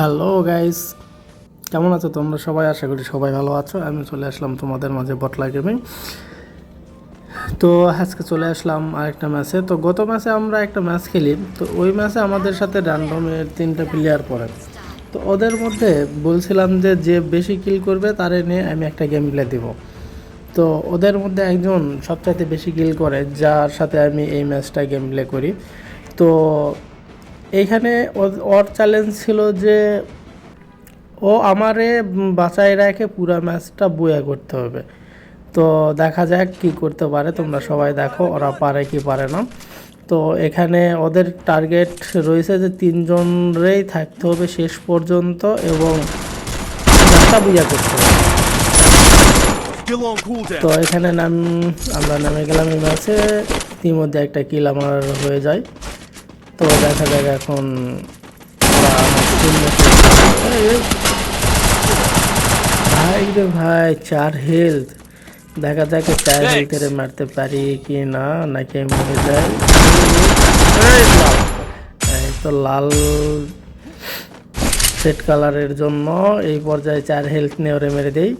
Hello guys কেমন আছো তোমরা? সবাই আশা করি সবাই ভালো আছো। আমি চলে আসলাম তোমাদের মাঝে বটলা গেমিং তো আজকে চলে আসলাম আরেকটা ম্যাচে। তো গত ম্যাচে আমরা একটা ম্যাচ খেলি। তো ওই ম্যাচে আমাদের সাথে র্যান্ডমের তিনটা প্লেয়ার পড়ে। তো ওদের মধ্যে বলছিলাম যে যে বেশি কিল করবে তারে নিয়ে আমি একটা গেম প্লে দিব। তো ওদের মধ্যে একজন সবচাইতে বেশি কিল করে, যার সাথে আমি এই ম্যাচটা গেম প্লে করি। তো এইখানে ওর চ্যালেঞ্জ ছিল যে ও আমারে বাঁচায় রেখে পুরো ম্যাচটা বয়া করতে হবে। তো দেখা যাক কি করতে পারে তোমরা সবাই দেখো ওরা পারে কি পারে না। তো এখানে ওদের টার্গেট রয়েছে যে তিনজনরেই থাকতে হবে শেষ পর্যন্ত এবং ম্যাচটা বুঝা করতে হবে. তো এখানে নাম আমরা নামে গেলাম এই ম্যাচে ইতিমধ্যে একটা কিল আমার হয়ে যায়। তো দেখা যাক এখন। ভাই রে ভাই চার হেলথ দেখা যাক চার. হেলথের মারতে পারি কি না নাকি মরে যাই এই এই তো লাল সেট কালারের জন্য এই পর্যায়ে চার হেলথ নিয়ে ওরে মেরে দেই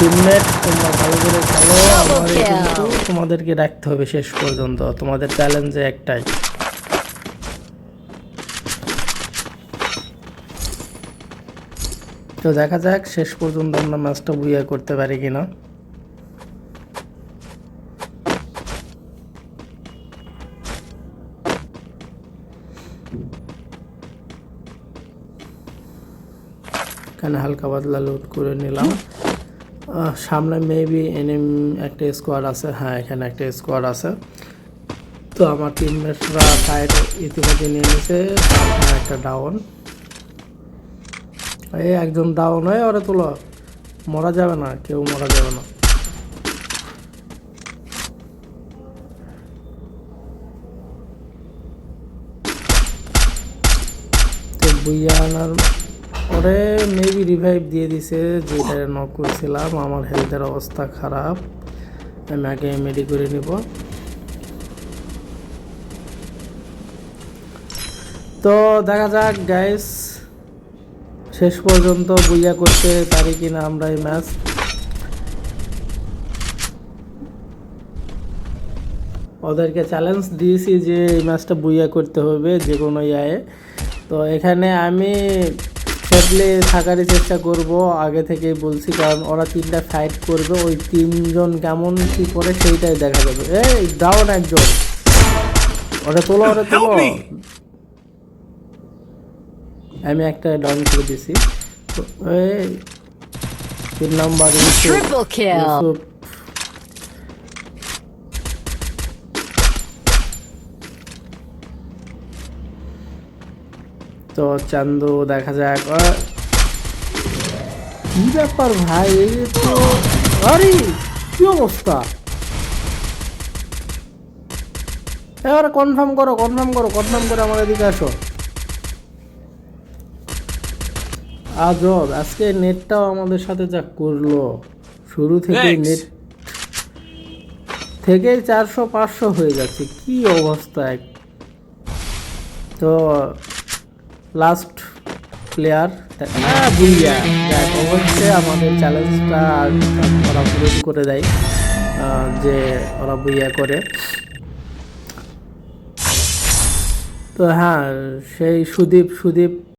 টিমমেট তোমরা ভালো করে খেলো আমার কিন্তু তোমাদেরকে রাখতে হবে শেষ পর্যন্ত তোমাদের চ্যালেঞ্জে একটাই। তো দেখা যাক শেষ পর্যন্ত আমরা ম্যাচটা বুইয়া করতে পারি কিনা। এখানে হালকা পাতলা লোড করে নিলাম। সামনে মেবি এনিম একটা স্কোয়াড আছে। হ্যাঁ এখানে একটা স্কোয়াড আছে। তো আমার টিমমেটরা সাইড ইতিমধ্যে নিয়ে নিয়েছে। একটা ডাউন এই একজন ডাউন হয়ে ওরে তুলো। মরা যাবে না, কেউ মরা যাবে না। তো পরে মেবি রিভাইভ দিয়ে দিছে যেটা নক করছিলাম, আমার হেলথের অবস্থা খারাপ, আমি আগে মেডি করে নিব। তো দেখা যাক গাইস শেষ পর্যন্ত বুইয়া করতে পারি কিনা আমরা এই ম্যাচ ওদেরকে চ্যালেঞ্জ দিয়েছি যে এই ম্যাচটা বুইয়া করতে হবে যে কোনো ইয়ায়ে তো এখানে আমি সেফলি থাকারই চেষ্টা করব আগে থেকেই বলছি কারণ ওরা তিনটা ফাইট করবে ওই তিনজন কেমন কি করে সেইটাই দেখা যাবে। এই দাও না একজন। ওটা তোলো ওটা তোলো। আমি একটা ডাউন করে দিছি। তো এই তিন নাম্বার ইউসুফ তো চান্দু দেখা যাক কি ব্যাপার ভাই? তো আরে কি অবস্থা? এবার কনফার্ম করো কনফার্ম করো কনফার্ম করে আমার এদিকে আসো। আজব আজকে নেটটাও আমাদের সাথে যা করল। শুরু থেকেই নেট থেকেই চারশো পাঁচশো হয়ে যাচ্ছে কি অবস্থা এক তো লাস্ট প্লেয়ার বুইয়া দেখ, অবশ্যই আমাদের চ্যালেঞ্জটা ওরা পূরণ করে দেয় যে ওরা বুইয়া করে। তো হ্যাঁ সেই সুদীপ সুদীপ